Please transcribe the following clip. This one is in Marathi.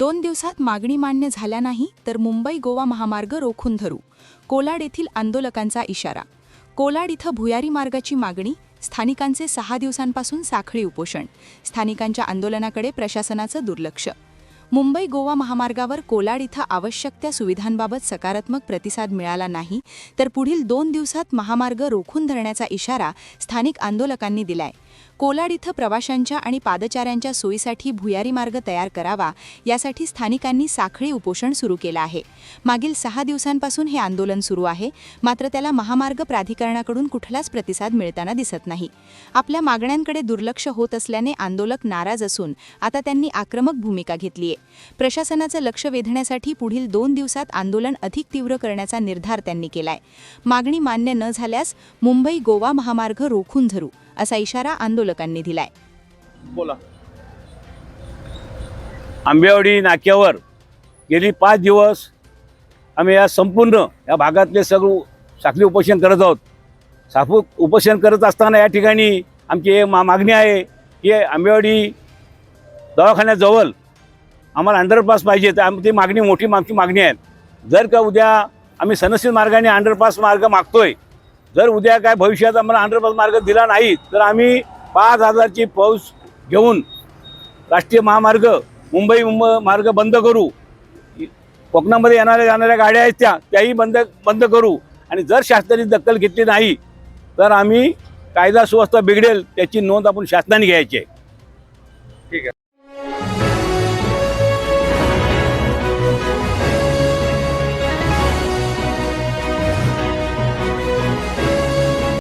दोन दिवसात मागणी मान्य झाल्या नाही तर मुंबई गोवा महामार्ग रोखून धरू कोलाड येथील आंदोलकांचा इशारा. कोलाड इथं भुयारी मार्गाची मागणी स्थानिकांचे सहा दिवसांपासून साखळी उपोषण स्थानिकांच्या आंदोलनाकडे प्रशासनाचं दुर्लक्ष. मुंबई गोवा महामार्गावर कोलाड इथं आवश्यक त्या सुविधांबाबत सकारात्मक प्रतिसाद मिळाला नाही तर पुढील दोन दिवसात महामार्ग रोखून धरण्याचा इशारा स्थानिक आंदोलकांनी दिलाय. कोलाड इथं प्रवाशांच्या आणि पादचाऱ्यांच्या सोयीसाठी भुयारी मार्ग तयार करावा यासाठी स्थानिकांनी साखळी उपोषण सुरू केलं आहे. मागील सहा दिवसांपासून हे आंदोलन सुरू आहे मात्र त्याला महामार्ग प्राधिकरणाकडून कुठलाच प्रतिसाद मिळताना दिसत नाही. आपल्या मागण्यांकडे दुर्लक्ष होत असल्याने आंदोलक नाराज असून आता त्यांनी आक्रमक भूमिका घेतलीय. प्रशासनाचं लक्ष वेधण्यासाठी पुढील दोन दिवसात आंदोलन अधिक तीव्र करण्याचा निर्धार त्यांनी केलाय. मागणी मान्य न झाल्यास मुंबई गोवा महामार्ग रोखून धरू असा इशारा आंदोलकांनी दिलाय. बोला. आंबेवाडी नाक्यावर गेली पाच दिवस आम्ही या संपूर्ण या भागातले सर्व साखळी उपोषण करत आहोत. साखू उपोषण करत असताना या ठिकाणी आमची मा मागणी आहे की आंबेवाडी दवाखान्याजवळ आम्हाला अंडरपास पाहिजे तर ती मागणी मोठी आमची मागणी आहे. जर का उद्या आम्ही सनसील मार्गाने अंडरपास मार्ग मागतोय जर उद्या काय भविष्यात आम्हाला अंडरपास मार्ग दिला नाही तर आम्ही पाच हजारची पाऊस घेऊन राष्ट्रीय महामार्ग मुंबई मुंबई मार्ग बंद करू. कोकणामध्ये येणाऱ्या जाणाऱ्या गाड्या आहेत त्या त्याही बंद बंद करू. आणि जर शासनाने दखल घेतली नाही तर आम्ही कायदा सुव्यवस्था बिघडेल त्याची नोंद आपण शासनाने घ्यायची आहे.